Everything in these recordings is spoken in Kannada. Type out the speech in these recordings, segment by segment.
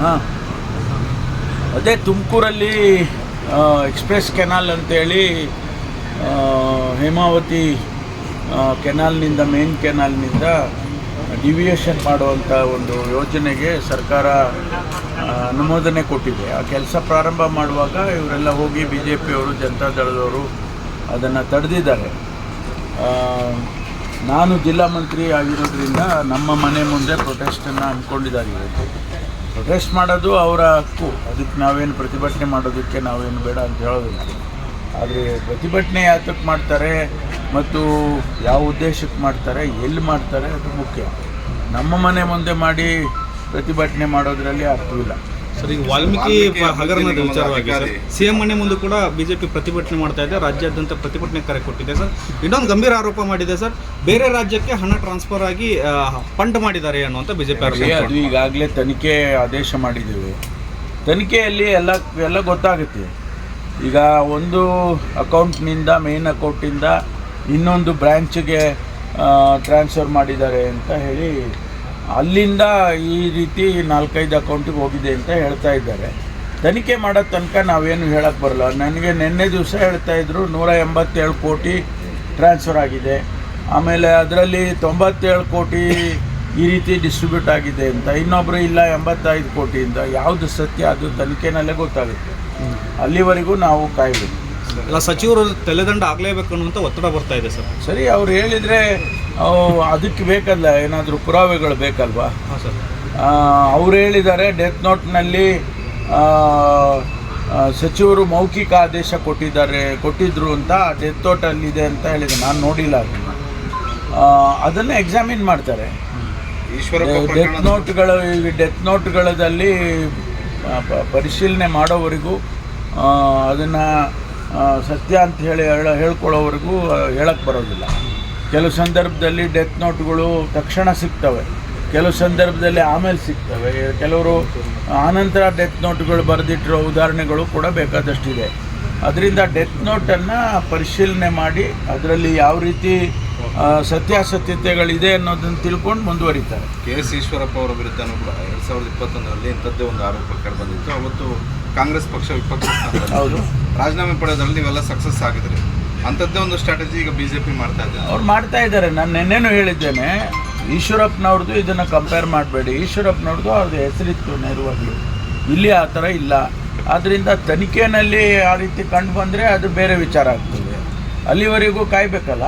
ಹಾಂ. ಅದೇ ತುಮಕೂರಲ್ಲಿ ಎಕ್ಸ್ಪ್ರೆಸ್ ಕೆನಾಲ್ ಅಂತೇಳಿ ಹೇಮಾವತಿ ಕೆನಾಲ್ನಿಂದ ಮೇನ್ ಕೆನಾಲ್ನಿಂದ ಡಿವಿಯೇಷನ್ ಮಾಡುವಂಥ ಒಂದು ಯೋಜನೆಗೆ ಸರ್ಕಾರ ಅನುಮೋದನೆ ಕೊಟ್ಟಿದೆ. ಆ ಕೆಲಸ ಪ್ರಾರಂಭ ಮಾಡುವಾಗ ಇವರೆಲ್ಲ ಹೋಗಿ ಬಿ ಜೆ ಪಿಯವರು ಜನತಾದಳದವರು ಅದನ್ನು ತಡೆದಿದ್ದಾರೆ. ನಾನು ಜಿಲ್ಲಾ ಮಂತ್ರಿ ಆಗಿರೋದ್ರಿಂದ ನಮ್ಮ ಮನೆ ಮುಂದೆ ಪ್ರೊಟೆಸ್ಟನ್ನು ಹಮ್ಮಿಕೊಂಡಿದ್ದಾರೆ ಇವತ್ತು. ಪ್ರೊಟೆಸ್ಟ್ ಮಾಡೋದು ಅವರ ಹಕ್ಕು. ಅದಕ್ಕೆ ನಾವೇನು ಪ್ರತಿಭಟನೆ ಮಾಡೋದಕ್ಕೆ ನಾವೇನು ಬೇಡ ಅಂತ ಹೇಳೋದಿಲ್ಲ. ಆದರೆ ಪ್ರತಿಭಟನೆ ಯಾತಕ್ಕೆ ಮಾಡ್ತಾರೆ ಮತ್ತು ಯಾವ ಉದ್ದೇಶಕ್ಕೆ ಮಾಡ್ತಾರೆ, ಎಲ್ಲಿ ಮಾಡ್ತಾರೆ ಅದು ಮುಖ್ಯ. ನಮ್ಮ ಮನೆ ಮುಂದೆ ಮಾಡಿ ಪ್ರತಿಭಟನೆ ಮಾಡೋದರಲ್ಲಿ ಅರ್ಥವಿಲ್ಲ ಸರ್ ಈಗ ವಾಲ್ಮೀಕಿ ಹಗರಣದ ವಿಚಾರವಾಗಿ ಸರ್. ಸಿಎಂ ಮನೆ ಮುಂದೆ ಕೂಡ ಬಿಜೆಪಿ ಪ್ರತಿಭಟನೆ ಮಾಡ್ತಾ ಇದೆ ರಾಜ್ಯಾದ್ಯಂತ ಪ್ರತಿಭಟನೆ ಕರೆ ಕೊಟ್ಟಿದೆ ಸರ್. ಇನ್ನೊಂದು ಗಂಭೀರ ಆರೋಪ ಮಾಡಿದೆ ಸರ್ ಬೇರೆ ರಾಜ್ಯಕ್ಕೆ ಹಣ ಟ್ರಾನ್ಸ್ಫರ್ ಆಗಿ ಫಂಡ್ ಮಾಡಿದ್ದಾರೆ ಅನ್ನುವಂಥ ಬಿಜೆಪಿ ಆರೋಪ ಅದು ಈಗಾಗಲೇ ತನಿಖೆ ಆದೇಶ ಮಾಡಿದ್ದೇವೆ. ತನಿಖೆಯಲ್ಲಿ ಎಲ್ಲ ಎಲ್ಲ ಗೊತ್ತಾಗುತ್ತೆ. ಈಗ ಒಂದು ಅಕೌಂಟ್ನಿಂದ ಮೇನ್ ಅಕೌಂಟಿಂದ ಇನ್ನೊಂದು ಬ್ರ್ಯಾಂಚ್ಗೆ ಟ್ರಾನ್ಸ್ಫರ್ ಮಾಡಿದ್ದಾರೆ ಅಂತ ಹೇಳಿ ಅಲ್ಲಿಂದ ಈ ರೀತಿ ನಾಲ್ಕೈದು ಅಕೌಂಟಿಗೆ ಹೋಗಿದೆ ಅಂತ ಹೇಳ್ತಾ ಇದ್ದಾರೆ. ತನಿಖೆ ಮಾಡೋ ತನಕ ನಾವೇನು ಹೇಳಕ್ಕೆ ಬರಲ್ಲ. ನನಗೆ ನಿನ್ನೆ ದಿವಸ ಹೇಳ್ತಾ ಇದ್ರು ನೂರ ಎಂಬತ್ತೇಳು ಕೋಟಿ ಟ್ರಾನ್ಸ್ಫರ್ ಆಗಿದೆ. ಆಮೇಲೆ ಅದರಲ್ಲಿ ತೊಂಬತ್ತೇಳು ಕೋಟಿ ಈ ರೀತಿ ಡಿಸ್ಟ್ರಿಬ್ಯೂಟ್ ಆಗಿದೆ ಅಂತ ಇನ್ನೊಬ್ಬರು ಇಲ್ಲ ಎಂಬತ್ತೈದು ಕೋಟಿಯಿಂದ. ಯಾವುದು ಸತ್ಯ ಅದು ತನಿಖೆನಲ್ಲೇ ಗೊತ್ತಾಗುತ್ತೆ. ಅಲ್ಲಿವರೆಗೂ ನಾವು ಕಾಯಬೇಕು. ಎಲ್ಲ ಸಚಿವರು ತಲೆದಂಡ ಆಗಲೇಬೇಕು ಅನ್ನುವಂಥ ಒತ್ತಡ ಬರ್ತಾ ಇದೆ ಸರ್. ಸರಿ ಅವ್ರು ಹೇಳಿದರೆ ಅದಕ್ಕೆ ಬೇಕಲ್ಲ ಏನಾದರೂ ಪುರಾವೆಗಳು ಬೇಕಲ್ವಾ? ಅವ್ರು ಹೇಳಿದ್ದಾರೆ ಡೆತ್ ನೋಟ್ನಲ್ಲಿ ಸಚಿವರು ಮೌಖಿಕ ಆದೇಶ ಕೊಟ್ಟಿದ್ದಾರೆ ಕೊಟ್ಟಿದ್ರು ಅಂತ ಡೆತ್ ನೋಟಲ್ಲಿದೆ ಅಂತ ಹೇಳಿದೆ ನಾನು ನೋಡಿಲ್ಲ ಅದನ್ನು. ಅದನ್ನು ಎಕ್ಸಾಮಿನ್ ಮಾಡ್ತಾರೆ. ಈಶ್ವರಪ್ಪ ಡೆತ್ ನೋಟ್ಗಳು ಈ ಡೆತ್ ನೋಟ್ಗಳಲ್ಲಿ ಪರಿಶೀಲನೆ ಮಾಡೋವರೆಗೂ ಅದನ್ನು ಸತ್ಯ ಅಂತ ಹೇಳಿ ಹೇಳ ಹೇಳ್ಕೊಳ್ಳೋವರೆಗೂ ಹೇಳಕ್ಕೆ ಬರೋದಿಲ್ಲ. ಕೆಲವು ಸಂದರ್ಭದಲ್ಲಿ ಡೆತ್ ನೋಟ್ಗಳು ತಕ್ಷಣ ಸಿಗ್ತವೆ. ಕೆಲವು ಸಂದರ್ಭದಲ್ಲಿ ಆಮೇಲೆ ಸಿಗ್ತವೆ. ಕೆಲವರು ಆನಂತರ ಡೆತ್ ನೋಟ್ಗಳು ಬರೆದಿಟ್ಟಿರೋ ಉದಾಹರಣೆಗಳು ಕೂಡ ಬೇಕಾದಷ್ಟಿದೆ. ಅದರಿಂದ ಡೆತ್ ನೋಟನ್ನು ಪರಿಶೀಲನೆ ಮಾಡಿ ಅದರಲ್ಲಿ ಯಾವ ರೀತಿ ಸತ್ಯಾಸತ್ಯತೆಗಳಿದೆ ಅನ್ನೋದನ್ನು ತಿಳ್ಕೊಂಡು ಮುಂದುವರಿತಾರೆ. ಕೆ ಎಸ್ ಈಶ್ವರಪ್ಪ ಅವರ ವಿರುದ್ಧನೂ ಕೂಡ ಎರಡ್ ಸಾವಿರದ ಇಪ್ಪತ್ತೊಂದರಲ್ಲಿ ಇಂಥದ್ದೇ ಒಂದು ಆರೋಪ ಕಂಡು ಬಂದಿತ್ತು. ಅವತ್ತು ಕಾಂಗ್ರೆಸ್ ಪಕ್ಷ ವಿಪಕ್ಷ ಹೌದು. ರಾಜೀನಾಮೆ ಪಡೆಯೋದ್ರಲ್ಲಿ ನೀವೆಲ್ಲ ಸಕ್ಸಸ್ ಆಗಿದ್ರಿ. ಅಂಥದ್ದೇ ಒಂದು ಸ್ಟ್ರಾಟಜಿ ಈಗ ಬಿಜೆಪಿ ಮಾಡ್ತಾ ಇದ್ದಾರೆ. ಅವ್ರು ಮಾಡ್ತಾ ಇದ್ದಾರೆ. ನಾನು ನಿನ್ನೆನೂ ಹೇಳಿದ್ದೇನೆ ಈಶ್ವರಪ್ಪನವ್ರದ್ದು ಇದನ್ನು ಕಂಪೇರ್ ಮಾಡಬೇಡಿ. ಈಶ್ವರಪ್ಪನವ್ರದ್ದು ಅವ್ರದ್ದು ಹೆಸರಿತ್ತು ನೇರವಾಗಿ. ಇಲ್ಲಿ ಆ ಥರ ಇಲ್ಲ. ಆದ್ದರಿಂದ ತನಿಖೆನಲ್ಲಿ ಆ ರೀತಿ ಕಂಡು ಬಂದರೆ ಅದು ಬೇರೆ ವಿಚಾರ ಆಗ್ತದೆ. ಅಲ್ಲಿವರೆಗೂ ಕಾಯಬೇಕಲ್ಲ?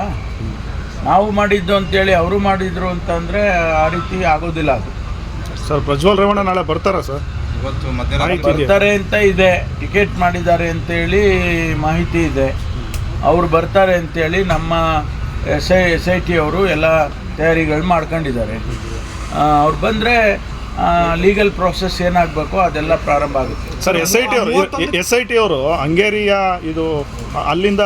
ನಾವು ಮಾಡಿದ್ದು ಅಂತೇಳಿ ಅವರು ಮಾಡಿದ್ರು ಅಂತಂದರೆ ಆ ರೀತಿ ಆಗೋದಿಲ್ಲ ಅದು. ಸರ್ ಪ್ರಜ್ವಲ್ ರೇವಣ್ಣ ನಾಳೆ ಬರ್ತಾರಾ ಸರ್? ಇವತ್ತು ಮಧ್ಯರಾತ್ರಿ ಬರ್ತಾರೆ ಅಂತ ಇದೆ. ಟಿಕೆಟ್ ಮಾಡಿದ್ದಾರೆ ಅಂತೇಳಿ ಮಾಹಿತಿ ಇದೆ. ಅವ್ರು ಬರ್ತಾರೆ ಅಂತೇಳಿ ನಮ್ಮ S I S I T ಅವರು ಎಲ್ಲ ತಯಾರಿಗಳು ಮಾಡ್ಕೊಂಡಿದ್ದಾರೆ. ಅವ್ರು ಬಂದರೆ ಲೀಗಲ್ ಪ್ರೋಸೆಸ್ ಏನಾಗಬೇಕು ಅದೆಲ್ಲ ಪ್ರಾರಂಭ ಆಗುತ್ತೆ. ಸರ್ ಎಸ್ ಐ ಟಿ ಅವರು ಎಸ್ ಐ ಟಿ ಅವರು ಹಂಗೇರಿಯ ಇದು ಅಲ್ಲಿಂದ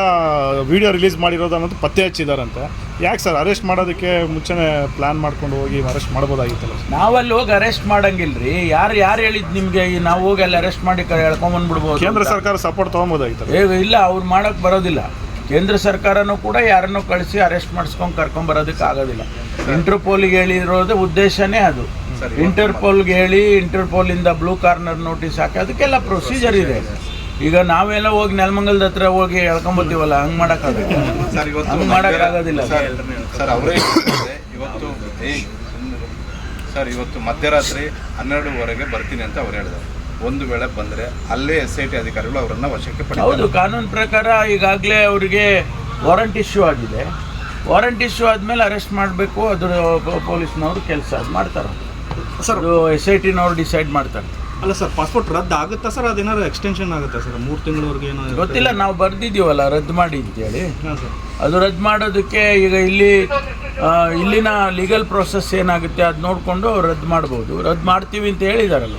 ವಿಡಿಯೋ ರಿಲೀಸ್ ಮಾಡಿರೋದು ಅನ್ನೋದು ಪತ್ತೆ ಹಚ್ಚಿದಾರಂತೆ. ಯಾಕೆ ಸರ್ ಅರೆಸ್ಟ್ ಮಾಡೋದಕ್ಕೆ ಮುಂಚೆನೇ ಪ್ಲಾನ್ ಮಾಡ್ಕೊಂಡು ಹೋಗಿ ಅರೆಸ್ಟ್ ಮಾಡ್ಬೋದಾಗಿತ್ತಲ್ಲ ನಾವಲ್ಲಿ ಹೋಗಿ ಅರೆಸ್ಟ್ ಮಾಡಂಗಿಲ್ರಿ. ಯಾರು ಯಾರು ಹೇಳಿದ್ ನಿಮಗೆ ನಾವು ಹೋಗಿ ಅಲ್ಲಿ ಅರೆಸ್ಟ್ ಮಾಡಿ ಕ- ಎಳ್ಕೊಂಬಂದ್ಬಿಡ್ಬೋದು ಕೇಂದ್ರ ಸರ್ಕಾರ ಸಪೋರ್ಟ್ ತೊಗೊಬೋದಾಗಿತ್ತಲ್ಲ? ಏ ಇಲ್ಲ ಅವ್ರು ಮಾಡೋಕ್ಕೆ ಬರೋದಿಲ್ಲ. ಕೇಂದ್ರ ಸರ್ಕಾರನೂ ಕೂಡ ಯಾರನ್ನೂ ಕಳಿಸಿ ಅರೆಸ್ಟ್ ಮಾಡಿಸ್ಕೊಂಡು ಕರ್ಕೊಂಬರೋದಕ್ಕೆ ಆಗೋದಿಲ್ಲ. ಇಂಟರ್ಪೋಲಿಗೆ ಹೇಳಿರೋದು ಉದ್ದೇಶನೇ ಅದು. ಇಂಟರ್ಪೋಲ್ಗೆ ಹೇಳಿ ಇಂಟರ್ಪೋಲಿಂದ ಬ್ಲೂ ಕಾರ್ನರ್ ನೋಟಿಸ್ ಹಾಕಿ ಅದಕ್ಕೆಲ್ಲ ಪ್ರೊಸೀಜರ್ ಇದೆ. ಈಗ ನಾವೆಲ್ಲ ಹೋಗಿ ನೆಲಮಂಗಲದ ಹತ್ರ ಹೋಗಿ ಹೇಳ್ಕೊಂಬರ್ತೀವಲ್ಲ ಹಂಗ್ ಮಾಡಕ್ ಸರ್ ಇವತ್ತು ಹಂಗೆ ಮಾಡೋಕ್ಕಾಗೋದಿಲ್ಲ ಸರ್ ಸರ್ ಅವರೇ ಇವತ್ತು ಸರ್ ಇವತ್ತು ಮಧ್ಯರಾತ್ರಿ ಹನ್ನೆರಡುವರೆಗೆ ಬರ್ತೀನಿ ಅಂತ ಅವ್ರು ಹೇಳಿದ್ರು ಒಂದು ವೇಳೆ ಬಂದರೆ ಅಲ್ಲೇ ಎಸ್ ಐ ಟಿ ಅಧಿಕಾರಿಗಳು ಅವರನ್ನ ವಶಕ್ಕೆ ಹೌದು ಕಾನೂನು ಪ್ರಕಾರ ಈಗಾಗಲೇ ಅವರಿಗೆ ವಾರಂಟ್ ಇಶ್ಯೂ ಆಗಿದೆ. ವಾರಂಟ್ ಇಶ್ಯೂ ಆದಮೇಲೆ ಅರೆಸ್ಟ್ ಮಾಡಬೇಕು ಅದ್ರ ಪೊಲೀಸ್ನವರು ಕೆಲಸ ಅದು ಮಾಡ್ತಾರೆ. ಸರ್ ಅದು ಎಸ್ ಐ ಟಿನವ್ರು ಡಿಸೈಡ್ ಮಾಡ್ತಾರೆ. ಅಲ್ಲ ಸರ್ ಪಾಸ್ಪೋರ್ಟ್ ರದ್ದು ಆಗುತ್ತಾ ಸರ್? ಅದೇನಾದ್ರು ಎಕ್ಸ್ಟೆನ್ಷನ್ ಆಗುತ್ತಾ ಸರ್? ಮೂರು ತಿಂಗಳವರೆಗೆ ಏನೋ ಗೊತ್ತಿಲ್ಲ ನಾವು ಬರ್ದಿದ್ದೀವಲ್ಲ ರದ್ದು ಮಾಡಿ ಅಂತೇಳಿ ಹಾಂ ಸರ್. ಅದು ರದ್ದು ಮಾಡೋದಕ್ಕೆ ಈಗ ಇಲ್ಲಿ ಆ, ಇಲ್ಲಿನ ಲೀಗಲ್ ಪ್ರೊಸೆಸ್ ಏನಾಗುತ್ತೆ ಅದು ನೋಡಿಕೊಂಡು ರದ್ದು ಮಾಡ್ಬೋದು. ರದ್ದು ಮಾಡ್ತೀವಿ ಅಂತ ಹೇಳಿದಾರಲ್ಲ.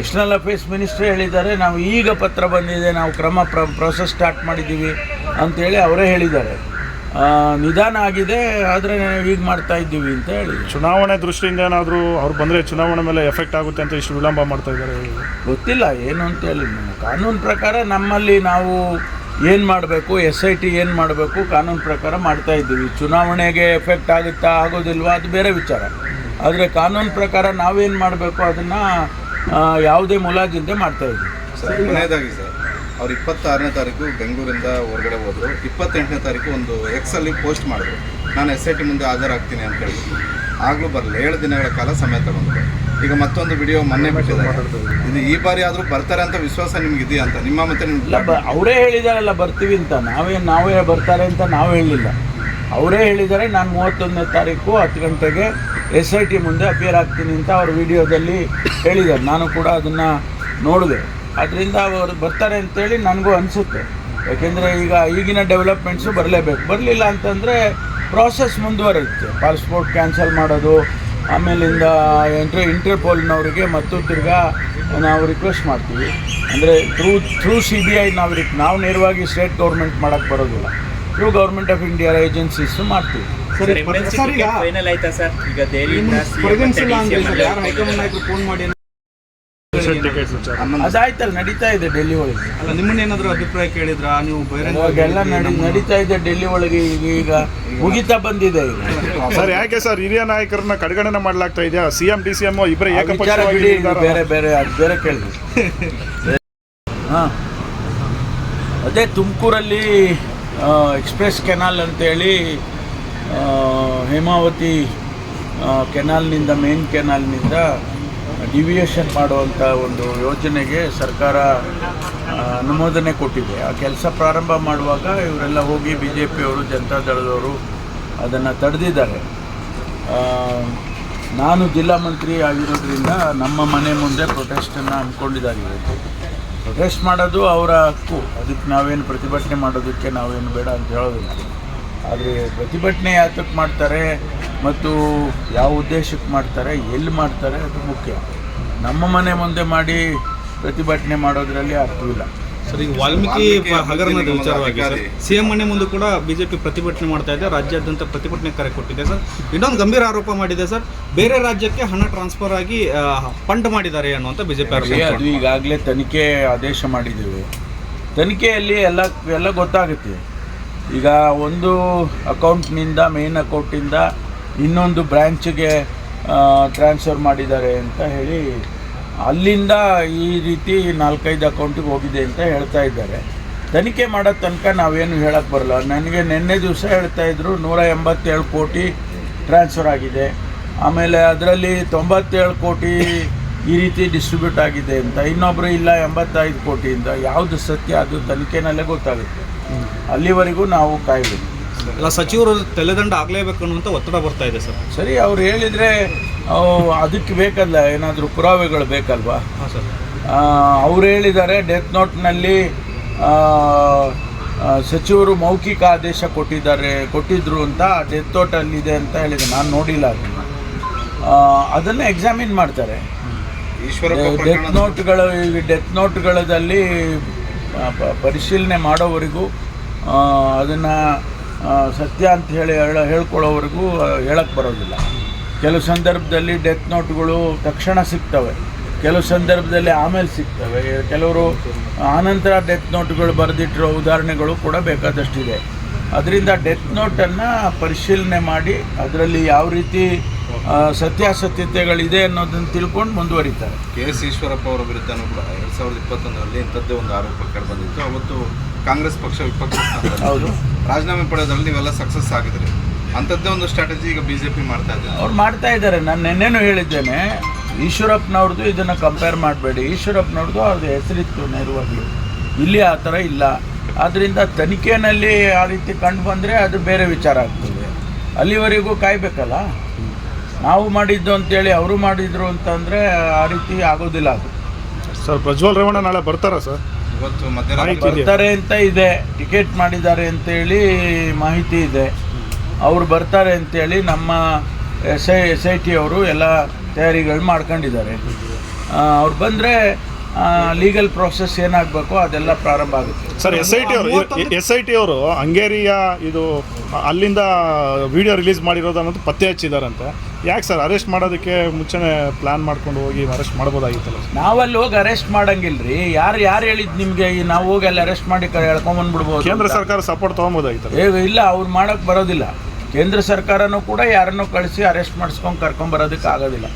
ಎಕ್ಸ್ಟರ್ನಲ್ ಅಫೇರ್ಸ್ ಮಿನಿಸ್ಟ್ರ್ ಹೇಳಿದ್ದಾರೆ ನಾವು ಈಗ ಪತ್ರ ಬಂದಿದೆ ನಾವು ಕ್ರಮ ಪ್ರ ಪ್ರೊಸೆಸ್ ಸ್ಟಾರ್ಟ್ ಮಾಡಿದ್ದೀವಿ ಅಂತೇಳಿ ಅವರೇ ಹೇಳಿದ್ದಾರೆ. ನಿಧಾನ ಆಗಿದೆ ಆದರೆ ಈಗ ಮಾಡ್ತಾ ಇದ್ದೀವಿ ಅಂತ ಹೇಳಿ. ಚುನಾವಣೆ ದೃಷ್ಟಿಯಿಂದ ಏನಾದರೂ ಅವ್ರು ಬಂದರೆ ಚುನಾವಣೆ ಮೇಲೆ ಎಫೆಕ್ಟ್ ಆಗುತ್ತೆ ಅಂತ ಇಷ್ಟು ವಿಳಂಬ ಮಾಡ್ತಾ ಇದ್ದಾರೆ ಗೊತ್ತಿಲ್ಲ ಏನು ಅಂತೇಳಿ ಕಾನೂನು ಪ್ರಕಾರ ನಮ್ಮಲ್ಲಿ ನಾವು ಏನು ಮಾಡಬೇಕು ಎಸ್ ಐ ಟಿ ಏನು ಮಾಡಬೇಕು ಕಾನೂನು ಪ್ರಕಾರ ಮಾಡ್ತಾ ಇದ್ದೀವಿ. ಚುನಾವಣೆಗೆ ಎಫೆಕ್ಟ್ ಆಗುತ್ತಾ ಆಗೋದಿಲ್ವಾ ಅದು ಬೇರೆ ವಿಚಾರ. ಆದರೆ ಕಾನೂನು ಪ್ರಕಾರ ನಾವೇನು ಮಾಡಬೇಕು ಅದನ್ನು ಯಾವುದೇ ಮುಲಾಜಿಂದೆ ಮಾಡ್ತಾ ಇದ್ದೀವಿ. ಸರ್. ಅವ್ರು ಇಪ್ಪತ್ತಾರನೇ ತಾರೀಕು ಬೆಂಗಳೂರಿಂದ ಹೊರಗಡೆ ಹೋದರು. ಇಪ್ಪತ್ತೆಂಟನೇ ತಾರೀಕು ಒಂದು ಎಕ್ಸಲ್ಲಿ ಪೋಸ್ಟ್ ಮಾಡಿದ್ರು. ನಾನು ಎಸ್ ಐ ಟಿ ಮುಂದೆ ಹಾಜರಾಗ್ತೀನಿ ಅಂತ ಹೇಳಿದ್ರು ಆಗಲೂ ಬರಲಿಲ್ಲ. ಏಳು ದಿನಗಳ ಕಾಲ ಸಮಯ ತಗೊಂಡ್ರು. ಈಗ ಮತ್ತೊಂದು ವಿಡಿಯೋ ಮೊನ್ನೆ ಬಿಟ್ಟಿದ್ದಾರೆ. ಇದು ಈ ಬಾರಿ ಆದರೂ ಬರ್ತಾರೆ ಅಂತ ವಿಶ್ವಾಸ ನಿಮ್ಗೆ ಇದೆಯಾ ಅಂತ? ನಿಮ್ಮ ಮತ್ತೆ ಅವರೇ ಹೇಳಿದಾರಲ್ಲ, ಬರ್ತೀವಿ ಅಂತ. ನಾವೇ ನಾವೇ ಬರ್ತಾರೆ ಅಂತ ನಾವು ಹೇಳಿಲ್ಲ. ಅವರೇ ಹೇಳಿದ್ದಾರೆ ನಾನು ಮೂವತ್ತೊಂದನೇ ತಾರೀಕು ಹತ್ತು ಗಂಟೆಗೆ ಎಸ್ ಐ ಟಿ ಮುಂದೆ ಅಪಿಯರ್ ಆಗ್ತೀನಿ ಅಂತ ಅವ್ರ ವಿಡಿಯೋದಲ್ಲಿ ಹೇಳಿದ್ದಾರೆ. ನಾನು ಕೂಡ ಅದನ್ನು ನೋಡಿದೆ. ಅದರಿಂದ ಅವರು ಬರ್ತಾರೆ ಅಂತೇಳಿ ನನಗೂ ಅನಿಸುತ್ತೆ. ಯಾಕೆಂದರೆ ಈಗ ಈಗಿನ ಡೆವಲಪ್ಮೆಂಟ್ಸು ಬರಲೇಬೇಕು. ಬರಲಿಲ್ಲ ಅಂತಂದರೆ ಪ್ರಾಸೆಸ್ ಮುಂದುವರಿಯುತ್ತೆ. ಪಾಸ್ಪೋರ್ಟ್ ಕ್ಯಾನ್ಸಲ್ ಮಾಡೋದು ಆಮೇಲಿಂದ ಎಂಟ್ರಿ ಇಂಟರ್ಪೋಲ್ನವರಿಗೆ ಮತ್ತು ತಿರ್ಗಾ ನಾವು ರಿಕ್ವೆಸ್ಟ್ ಮಾಡ್ತೀವಿ. ಅಂದರೆ through through C B I ನಾವು ರಿಕ್ ನಾವು ನೇರವಾಗಿ ಸ್ಟೇಟ್ ಗೌರ್ಮೆಂಟ್ ಮಾಡೋಕ್ಕೆ ಬರೋದಿಲ್ಲ. Through government of India agencies ಮಾಡ್ತೀವಿ. ಸರಿ ಸರ್ ಈಗ ಫೈನಲ್ ಆಯ್ತಾ ಸರ್? ಈಗ ದೆಹಲಿಯಿಂದ ಫೋನ್ ಮಾಡಿ ಟಿಕೆಟ್ ವಿಚಾರ ಅದಾಯ್ತಲ್ಲ ನಡೀತಾ ಇದೆ ಡೆಲ್ಲಿ ಒಳಗೆ. ಅಲ್ಲ ನಿಮ್ಮನ್ನ ಏನಾದ್ರು ಅಭಿಪ್ರಾಯ ಕೇಳಿದ್ರಾ? ನೀವು ಇವಾಗೆಲ್ಲ ನಡಿ ನಡೀತಾ ಇದೆ ಡೆಲ್ಲಿ ಒಳಗೆ ಈಗ ಈಗ ಮುಗಿತಾ ಬಂದಿದೆ ಈಗ. ಸರ್ ಯಾಕೆ ಸರ್ ಹಿರಿಯ ನಾಯಕರನ್ನ ಕಡೆಗಣನೆ ಮಾಡಲಾಗ್ತಾ ಇದೆಯಾ? C M D C M ಇಬ್ಬರೇ ಆ ವಿಚಾರ ಬಿಡಿ ಇದು ಇದ್ದಾರಾ? ಬೇರೆ ಬೇರೆ ಅದು ಬೇರೆ ಕೇಳಿದ್ವಿ ಹಾಂ. ಅದೇ ತುಮಕೂರಲ್ಲಿ ಎಕ್ಸ್ಪ್ರೆಸ್ ಕೆನಾಲ್ ಅಂತೇಳಿ ಆ, ಹೇಮಾವತಿ ಆ, ಕೆನಾಲ್ನಿಂದ ಮೇನ್ ಕೆನಾಲ್ನಿಂದ ಡಿವಿಯೇಷನ್ ಮಾಡುವಂಥ ಒಂದು ಯೋಜನೆಗೆ ಸರ್ಕಾರ ಅನುಮೋದನೆ ಕೊಟ್ಟಿದೆ. ಆ ಕೆಲಸ ಪ್ರಾರಂಭ ಮಾಡುವಾಗ ಇವರೆಲ್ಲ ಹೋಗಿ ಬಿ ಜೆ ಪಿಯವರು ಜನತಾದಳದವರು ಅದನ್ನು ತಡೆದಿದ್ದಾರೆ. ನಾನು ಜಿಲ್ಲಾ ಮಂತ್ರಿ ಆಗಿರೋದ್ರಿಂದ ನಮ್ಮ ಮನೆ ಮುಂದೆ ಪ್ರೊಟೆಸ್ಟನ್ನು ಹಮ್ಮಿಕೊಂಡಿದ್ದಾಗಿದೆ. ಪ್ರೊಟೆಸ್ಟ್ ಮಾಡೋದು ಅವರ ಹಕ್ಕು. ಅದಕ್ಕೆ ನಾವೇನು ಪ್ರತಿಭಟನೆ ಮಾಡೋದಕ್ಕೆ ನಾವೇನು ಬೇಡ ಅಂತ ಹೇಳೋದಿಲ್ಲ. ಆದರೆ ಪ್ರತಿಭಟನೆ ಯಾತಕ್ಕೆ ಮಾಡ್ತಾರೆ? ಮತ್ತು ಯಾವ ಉದ್ದೇಶಕ್ಕೆ ಮಾಡ್ತಾರೆ ಎಲ್ಲಿ ಮಾಡ್ತಾರೆ ಅದು ಮುಖ್ಯ. ನಮ್ಮ ಮನೆ ಮುಂದೆ ಮಾಡಿ ಪ್ರತಿಭಟನೆ ಮಾಡೋದರಲ್ಲಿ ಅರ್ಥವಿಲ್ಲ ಸರ್ ಈಗ ವಾಲ್ಮೀಕಿ ಹಗರಣದ ವಿಚಾರವಾಗಿ ಸರ್ ಸಿಎಂ ಮನೆ ಮುಂದೆ ಕೂಡ ಬಿಜೆಪಿ ಪ್ರತಿಭಟನೆ ಮಾಡ್ತಾ ಇದೆ ರಾಜ್ಯಾದ್ಯಂತ ಪ್ರತಿಭಟನೆ ಕರೆ ಕೊಟ್ಟಿದೆ ಸರ್. ಇನ್ನೊಂದು ಗಂಭೀರ ಆರೋಪ ಮಾಡಿದೆ ಸರ್ ಬೇರೆ ರಾಜ್ಯಕ್ಕೆ ಹಣ ಟ್ರಾನ್ಸ್ಫರ್ ಆಗಿ ಫಂಡ್ ಮಾಡಿದ್ದಾರೆ ಅನ್ನುವಂಥ ಬಿಜೆಪಿ ಅದು ಈಗಾಗಲೇ ತನಿಖೆ ಆದೇಶ ಮಾಡಿದ್ದೇವೆ. ತನಿಖೆಯಲ್ಲಿ ಎಲ್ಲ ಎಲ್ಲ ಗೊತ್ತಾಗುತ್ತೆ. ಈಗ ಒಂದು ಅಕೌಂಟ್ನಿಂದ ಮೇನ್ ಅಕೌಂಟಿಂದ ಇನ್ನೊಂದು ಬ್ರ್ಯಾಂಚ್ಗೆ ಟ್ರಾನ್ಸ್ಫರ್ ಮಾಡಿದ್ದಾರೆ ಅಂತ ಹೇಳಿ ಅಲ್ಲಿಂದ ಈ ರೀತಿ ನಾಲ್ಕೈದು ಅಕೌಂಟಿಗೆ ಹೋಗಿದೆ ಅಂತ ಹೇಳ್ತಾ ಇದ್ದಾರೆ. ತನಿಖೆ ಮಾಡೋ ತನಕ ನಾವೇನು ಹೇಳಕ್ಕೆ ಬರಲ್ಲ. ನನಗೆ ನಿನ್ನೆ ದಿವಸ ಹೇಳ್ತಾ ಇದ್ರು ನೂರ ಎಂಬತ್ತೇಳು ಕೋಟಿ ಟ್ರಾನ್ಸ್ಫರ್ ಆಗಿದೆ. ಆಮೇಲೆ ಅದರಲ್ಲಿ ತೊಂಬತ್ತೇಳು ಕೋಟಿ ಈ ರೀತಿ ಡಿಸ್ಟ್ರಿಬ್ಯೂಟ್ ಆಗಿದೆ ಅಂತ ಇನ್ನೊಬ್ಬರು ಇಲ್ಲ ಎಂಬತ್ತೈದು ಕೋಟಿಯಿಂದ. ಯಾವುದು ಸತ್ಯ ಅದು ತನಿಖೆನಲ್ಲೇ ಗೊತ್ತಾಗುತ್ತೆ. ಅಲ್ಲಿವರೆಗೂ ನಾವು ಕಾಯಬೇಕು. ಎಲ್ಲ ಸಚಿವರು ತಲೆದಂಡ ಆಗಲೇಬೇಕು ಅನ್ನುವಂಥ ಒತ್ತಡ ಬರ್ತಾ ಇದೆ ಸರ್. ಸರಿ ಅವ್ರು ಹೇಳಿದರೆ ಅದಕ್ಕೆ ಬೇಕಲ್ಲ ಏನಾದರೂ ಪುರಾವೆಗಳು ಬೇಕಲ್ವಾ? ಹಾಂ ಸರ್. ಅವ್ರು ಹೇಳಿದ್ದಾರೆ ಡೆತ್ ನೋಟ್ನಲ್ಲಿ ಸಚಿವರು ಮೌಖಿಕ ಆದೇಶ ಕೊಟ್ಟಿದ್ದಾರೆ ಕೊಟ್ಟಿದ್ರು ಅಂತ ಡೆತ್ ನೋಟ್ ಅಲ್ಲಿದೆ ಅಂತ ಹೇಳಿದೆ. ನಾನು ನೋಡಿಲ್ಲ ಅದನ್ನು. ಅದನ್ನು ಎಕ್ಸಾಮಿನ್ ಮಾಡ್ತಾರೆ. ಡೆತ್ ನೋಟ್ಗಳು ಈ ಡೆತ್ ನೋಟ್ಗಳಲ್ಲಿ ಪರಿಶೀಲನೆ ಮಾಡೋವರೆಗೂ ಅದನ್ನು ಸತ್ಯ ಅಂತ ಹೇಳಿ ಹೇಳ ಹೇಳ್ಕೊಳ್ಳೋವರೆಗೂ ಹೇಳಕ್ಕೆ ಬರೋದಿಲ್ಲ. ಕೆಲವು ಸಂದರ್ಭದಲ್ಲಿ ಡೆತ್ ನೋಟ್ಗಳು ತಕ್ಷಣ ಸಿಗ್ತವೆ. ಕೆಲವು ಸಂದರ್ಭದಲ್ಲಿ ಆಮೇಲೆ ಸಿಗ್ತವೆ. ಕೆಲವರು ಆನಂತರ ಡೆತ್ ನೋಟ್ಗಳು ಬರೆದಿಟ್ಟಿರೋ ಉದಾಹರಣೆಗಳು ಕೂಡ ಬೇಕಾದಷ್ಟಿದೆ. ಅದರಿಂದ ಡೆತ್ ನೋಟನ್ನು ಪರಿಶೀಲನೆ ಮಾಡಿ ಅದರಲ್ಲಿ ಯಾವ ರೀತಿ ಸತ್ಯಾಸತ್ಯತೆಗಳಿದೆ ಅನ್ನೋದನ್ನು ತಿಳ್ಕೊಂಡು ಮುಂದುವರಿತಾರೆ. ಕೆ ಎಸ್ ಈಶ್ವರಪ್ಪ ಅವರ ವಿರುದ್ಧನೂ ಕೂಡ ಎರಡು ಸಾವಿರದ ಇಪ್ಪತ್ತೊಂದರಲ್ಲಿ ಇಂಥದ್ದೇ ಒಂದು ಆರೋಪ ಬಂದಿತ್ತು ಅವತ್ತು ಕಾಂಗ್ರೆಸ್ ಪಕ್ಷ ವಿಪಕ್ಷ ಹೌದು. ರಾಜೀನಾಮೆ ಪಡೆಯೋದ್ರಲ್ಲಿ ನೀವೆಲ್ಲ ಸಕ್ಸಸ್ ಆಗಿದ್ರಿ ಅಂಥದ್ದೇ ಒಂದು ಸ್ಟ್ರಾಟಜಿ ಈಗ ಬಿ ಜೆ ಪಿ ಮಾಡ್ತಾ ಇದ್ದಾರೆ. ಅವ್ರು ಮಾಡ್ತಾ ಇದ್ದಾರೆ. ನಾನು ನಿನ್ನೆನೂ ಹೇಳಿದ್ದೇನೆ ಈಶ್ವರಪ್ಪನವ್ರದ್ದು ಇದನ್ನು ಕಂಪೇರ್ ಮಾಡಬೇಡಿ. ಈಶ್ವರಪ್ಪನವ್ರದ್ದು ಅವ್ರದ್ದು ಹೆಸರಿತ್ತು ನೇರವಾಗಿ. ಇಲ್ಲಿ ಆ ಥರ ಇಲ್ಲ. ಆದ್ದರಿಂದ ತನಿಖೆಯಲ್ಲಿ ಆ ರೀತಿ ಕಂಡು ಬಂದರೆ ಅದು ಬೇರೆ ವಿಚಾರ ಆಗ್ತದೆ. ಅಲ್ಲಿವರೆಗೂ ಕಾಯಬೇಕಲ್ಲ? ನಾವು ಮಾಡಿದ್ದು ಅಂತೇಳಿ ಅವರು ಮಾಡಿದ್ರು ಅಂತಂದರೆ ಆ ರೀತಿ ಆಗೋದಿಲ್ಲ ಅದು. ಸರ್ ಪ್ರಜ್ವಲ್ ರೇವಣ್ಣ ನಾಳೆ ಬರ್ತಾರಾ ಸರ್? ಇವತ್ತು ಮಧ್ಯರಾತ್ರಿ ಬರ್ತಾರೆ ಅಂತ ಇದೆ. ಟಿಕೆಟ್ ಮಾಡಿದ್ದಾರೆ ಅಂತೇಳಿ ಮಾಹಿತಿ ಇದೆ. ಅವ್ರು ಬರ್ತಾರೆ ಅಂತೇಳಿ ನಮ್ಮ S I S I T ಅವರು ಎಲ್ಲ ತಯಾರಿಗಳು ಮಾಡ್ಕೊಂಡಿದ್ದಾರೆ. ಅವ್ರು ಬಂದರೆ ಲೀಗಲ್ ಪ್ರೋಸೆಸ್ ಏನಾಗಬೇಕು ಅದೆಲ್ಲ ಪ್ರಾರಂಭ ಆಗುತ್ತೆ. ಸರ್ ಎಸ್ ಐ ಟಿ ಅವರು ಎಸ್ ಐ ಟಿ ಅವರು ಹಂಗೇರಿಯ ಇದು ಅಲ್ಲಿಂದ ವಿಡಿಯೋ ರಿಲೀಸ್ ಮಾಡಿರೋದು ಅನ್ನೋದು ಪತ್ತೆ ಹಚ್ಚಿದಾರಂತೆ. ಯಾಕೆ ಸರ್ ಅರೆಸ್ಟ್ ಮಾಡೋದಕ್ಕೆ ಮುಂಚೆನೆ ಪ್ಲಾನ್ ಮಾಡ್ಕೊಂಡು ಹೋಗಿ ಅರೆಸ್ಟ್ ಮಾಡ್ಬೋದಾಗಿತ್ತಲ್ಲ ನಾವಲ್ಲಿ ಹೋಗಿ ಅರೆಸ್ಟ್ ಮಾಡಂಗಿಲ್ಲ ರೀ ಯಾರು ಯಾರು ಹೇಳಿದ್ ನಿಮಗೆ ನಾವು ಹೋಗಿ ಅಲ್ಲಿ ಅರೆಸ್ಟ್ ಮಾಡಿ ಕರೆ ಎಳ್ಕೊಂಬಂದ್ಬಿಡ್ಬೋದು ಕೇಂದ್ರ ಸರ್ಕಾರ ಸಪೋರ್ಟ್ ತೊಗೊಬೋದಾಗಿತ್ತಲ್ಲ ಏ ಇಲ್ಲ ಅವ್ರು ಮಾಡೋಕ್ಕೆ ಬರೋದಿಲ್ಲ. ಕೇಂದ್ರ ಸರ್ಕಾರನೂ ಕೂಡ ಯಾರನ್ನೂ ಕಳಿಸಿ ಅರೆಸ್ಟ್ ಮಾಡಿಸ್ಕೊಂಡು ಕರ್ಕೊಂಬರೋದಕ್ಕೆ ಆಗೋದಿಲ್ಲ.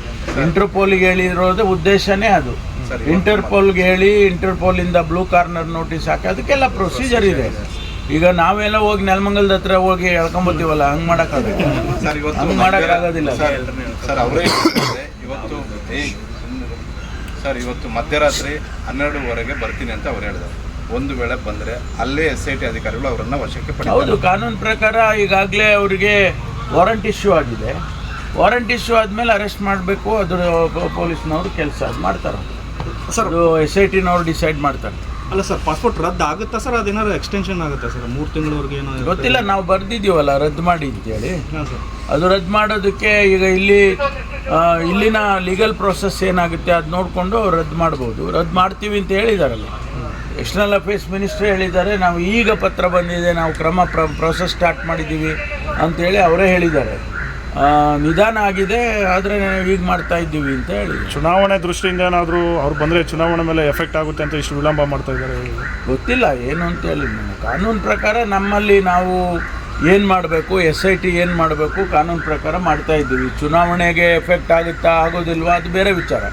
ಇಂಟರ್ಪೋಲಿಗೆ ಹೇಳಿರೋದು ಉದ್ದೇಶನೇ ಅದು. ಸರ್, ಇಂಟರ್ಪೋಲ್ಗೆ ಹೇಳಿ ಇಂಟರ್ಪೋಲಿಂದ ಬ್ಲೂ ಕಾರ್ನರ್ ನೋಟಿಸ್ ಹಾಕಿ ಅದಕ್ಕೆಲ್ಲ ಪ್ರೊಸೀಜರ್ ಇದೆ. ಈಗ ನಾವೆಲ್ಲ ಹೋಗಿ ನೆಲಮಂಗಲದ ಹತ್ರ ಹೋಗಿ ಹೇಳ್ಕೊಂಬರ್ತೀವಲ್ಲ ಹಂಗೆ ಮಾಡೋಕ್ಕಾಗಲ್ಲ. ಸರ್ ಇವತ್ತು ಹಂಗ್ ಮಾಡಕ್ಕಾಗೋದಿಲ್ಲ. ಸರ್ ಅವರೇ ಇವತ್ತು ಸರ್ ಇವತ್ತು ಮಧ್ಯರಾತ್ರಿ ಹನ್ನೆರಡುವರೆಗೆ ಬರ್ತೀನಿ ಅಂತ ಅವ್ರು ಹೇಳಿದ್ರು ಒಂದು ವೇಳೆ ಬಂದರೆ ಅಲ್ಲೇ ಎಸ್ ಐ ಟಿ ಅಧಿಕಾರಿಗಳು ಅವರನ್ನು ವಶಕ್ಕೆ ಹೌದು ಪಡೆದು ಕಾನೂನು ಪ್ರಕಾರ ಈಗಾಗಲೇ ಅವರಿಗೆ ವಾರಂಟ್ ಇಶ್ಯೂ ಆಗಿದೆ. ವಾರಂಟ್ ಇಶ್ಯೂ ಆದಮೇಲೆ ಅರೆಸ್ಟ್ ಮಾಡಬೇಕು ಅದರ ಪೊಲೀಸ್ನವರು ಕೆಲಸ ಮಾಡ್ತಾರೆ. ಸರ್ ಎಸ್ ಐ ಟಿನವ್ರು ಡಿಸೈಡ್ ಮಾಡ್ತಾರೆ. ಅಲ್ಲ ಸರ್ ಪಾಸ್ಪೋರ್ಟ್ ರದ್ದು ಆಗುತ್ತಾ ಸರ್? ಅದೇನಾದ್ರು ಎಕ್ಸ್ಟೆನ್ಷನ್ ಆಗುತ್ತಾ ಸರ್? ಮೂರು ತಿಂಗಳವರೆಗೆ ಏನೋ ಗೊತ್ತಿಲ್ಲ ನಾವು ಬರ್ದಿದ್ದೀವಲ್ಲ ರದ್ದು ಮಾಡಿ ಅಂತೇಳಿ ಅದು ರದ್ದು ಮಾಡೋದಕ್ಕೆ ಈಗ ಇಲ್ಲಿ ಇಲ್ಲಿನ ಲೀಗಲ್ ಪ್ರೊಸೆಸ್ ಏನಾಗುತ್ತೆ ಅದು ನೋಡಿಕೊಂಡು ರದ್ದು ಮಾಡ್ಬೋದು. ರದ್ದು ಮಾಡ್ತೀವಿ ಅಂತ ಹೇಳಿದಾರಲ್ಲ. ಎಕ್ಸ್ಟರ್ನಲ್ ಅಫೇರ್ಸ್ ಮಿನಿಸ್ಟ್ರಿ ಹೇಳಿದ್ದಾರೆ ನಾವು ಈಗ ಪತ್ರ ಬಂದಿದೆ ನಾವು ಕ್ರಮ ಪ್ರ ಪ್ರೊಸೆಸ್ ಸ್ಟಾರ್ಟ್ ಮಾಡಿದ್ದೀವಿ ಅಂತೇಳಿ ಅವರೇ ಹೇಳಿದ್ದಾರೆ. ನಿಧಾನ ಆಗಿದೆ ಆದರೆ ಈಗ ಮಾಡ್ತಾ ಇದ್ದೀವಿ ಅಂತ ಹೇಳಿ. ಚುನಾವಣೆ ದೃಷ್ಟಿಯಿಂದ ಏನಾದರೂ ಅವ್ರು ಬಂದರೆ ಚುನಾವಣೆ ಮೇಲೆ ಎಫೆಕ್ಟ್ ಆಗುತ್ತೆ ಅಂತ ಇಷ್ಟು ವಿಳಂಬ ಮಾಡ್ತಾ ಇದ್ದಾರೆ ಗೊತ್ತಿಲ್ಲ ಏನು ಅಂತ ಹೇಳಿ. ಕಾನೂನು ಪ್ರಕಾರ ನಮ್ಮಲ್ಲಿ ನಾವು ಏನು ಮಾಡಬೇಕು ಎಸ್ ಐ ಟಿ ಏನು ಮಾಡಬೇಕು ಕಾನೂನು ಪ್ರಕಾರ ಮಾಡ್ತಾ ಇದ್ದೀವಿ. ಚುನಾವಣೆಗೆ ಎಫೆಕ್ಟ್ ಆಗುತ್ತಾ ಆಗೋದಿಲ್ವಾ ಅದು ಬೇರೆ ವಿಚಾರ.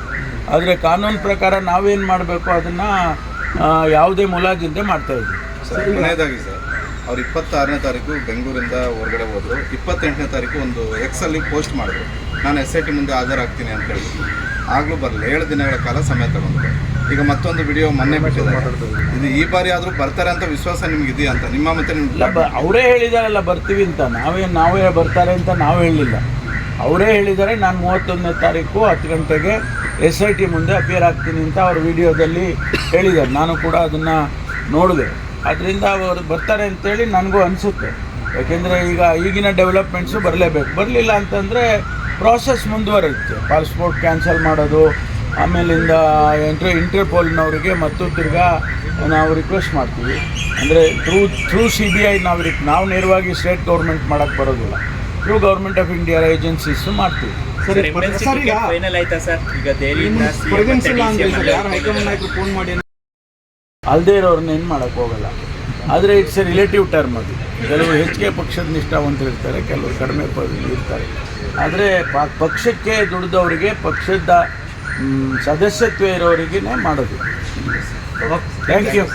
ಆದರೆ ಕಾನೂನು ಪ್ರಕಾರ ನಾವೇನು ಮಾಡಬೇಕು ಅದನ್ನು ಯಾವುದೇ ಮುಲಾಜಿಂದ ಮಾಡ್ತಾ ಇದ್ದೀವಿ. Sir sir. ಅವ್ರು ಇಪ್ಪತ್ತಾರನೇ ತಾರೀಕು ಬೆಂಗಳೂರಿಂದ ಹೊರಗಡೆ ಹೋದರು. ಇಪ್ಪತ್ತೆಂಟನೇ ತಾರೀಕು ಒಂದು ಎಕ್ಸಲ್ಲಿ ಪೋಸ್ಟ್ ಮಾಡಿದ್ರು. ನಾನು ಎಸ್ ಐ ಟಿ ಮುಂದೆ ಹಾಜರಾಗ್ತೀನಿ ಅಂತ ಹೇಳಿ. ಆಗಲೂ ಬರಲ್ಲ ಏಳು ದಿನಗಳ ಕಾಲ ಸಮಯ ತಗೊಂಡ್ರು. ಈಗ ಮತ್ತೊಂದು ವಿಡಿಯೋ ಮೊನ್ನೆ ಬಿಟ್ಟಿದ್ದಾರೆ. ಇದು ಈ ಬಾರಿ ಆದರೂ ಬರ್ತಾರೆ ಅಂತ ವಿಶ್ವಾಸ ನಿಮ್ಗೆ ಇದೆಯಾ ಅಂತ? ನಿಮ್ಮ ಮತ್ತೆ ಇಲ್ಲ ನಿಮ್ಮ ಅವರೇ ಹೇಳಿದಾರಲ್ಲ ಬರ್ತೀವಿ ಅಂತ. ನಾವೇ ನಾವೇ ಬರ್ತಾರೆ ಅಂತ ನಾವು ಹೇಳಲಿಲ್ಲ ಅವರೇ ಹೇಳಿದ್ದಾರೆ ನಾನು ಮೂವತ್ತೊಂದನೇ ತಾರೀಕು ಹತ್ತು ಗಂಟೆಗೆ ಎಸ್ ಐ ಟಿ ಮುಂದೆ ಅಪಿಯರ್ ಆಗ್ತೀನಿ ಅಂತ ಅವ್ರ ವಿಡಿಯೋದಲ್ಲಿ ಹೇಳಿದ್ದಾರೆ. ನಾನು ಕೂಡ ಅದನ್ನು ನೋಡಿದೆ. ಅದರಿಂದ ಅವರು ಬರ್ತಾರೆ ಅಂತೇಳಿ ನನಗೂ ಅನಿಸುತ್ತೆ. ಯಾಕೆಂದರೆ ಈಗ ಈಗಿನ ಡೆವಲಪ್ಮೆಂಟ್ಸು ಬರಲೇಬೇಕು. ಬರಲಿಲ್ಲ ಅಂತಂದರೆ ಪ್ರಾಸೆಸ್ ಮುಂದುವರೆಯುತ್ತೆ. ಪಾಸ್ಪೋರ್ಟ್ ಕ್ಯಾನ್ಸಲ್ ಮಾಡೋದು ಆಮೇಲಿಂದ ಇಂಟರ್ ಇಂಟರ್ಪೋಲ್ನವರಿಗೆ ಮತ್ತು ತಿರ್ಗಾ ನಾವು ರಿಕ್ವೆಸ್ಟ್ ಮಾಡ್ತೀವಿ. ಅಂದರೆ through through C B I ನಾವು ರಿಕ್ ನಾವು ನೇರವಾಗಿ ಸ್ಟೇಟ್ ಗೌರ್ಮೆಂಟ್ ಮಾಡೋಕ್ಕೆ ಬರೋದಿಲ್ಲ. Through government of India agencies ಮಾಡ್ತೀವಿ. ಸರಿ ಸರ್ ಈಗ ಫೈನಲ್ ಆಯ್ತಾ ಸರ್? ಈಗ ಫೋನ್ ಮಾಡಿ ಅಲ್ಲದೇ ಇರೋರನ್ನ ಏನು ಮಾಡೋಕ್ಕೆ ಹೋಗಲ್ಲ. ಆದರೆ ಇಟ್ಸ್ ಎ ರಿಲೇಟಿವ್ ಟರ್ಮ್ ಅದು. ಕೆಲವರು ಹೆಚ್ಚಿಗೆ ಪಕ್ಷದ ನಿಷ್ಠಾವಂತ ಇರ್ತಾರೆ ಕೆಲವರು ಕಡಿಮೆ ಇರ್ತಾರೆ. ಆದರೆ ಪಕ್ಷಕ್ಕೆ ದುಡಿದವರಿಗೆ ಪಕ್ಷದ ಸದಸ್ಯತ್ವ ಇರೋರಿಗೇ ಮಾಡೋದು. Thank you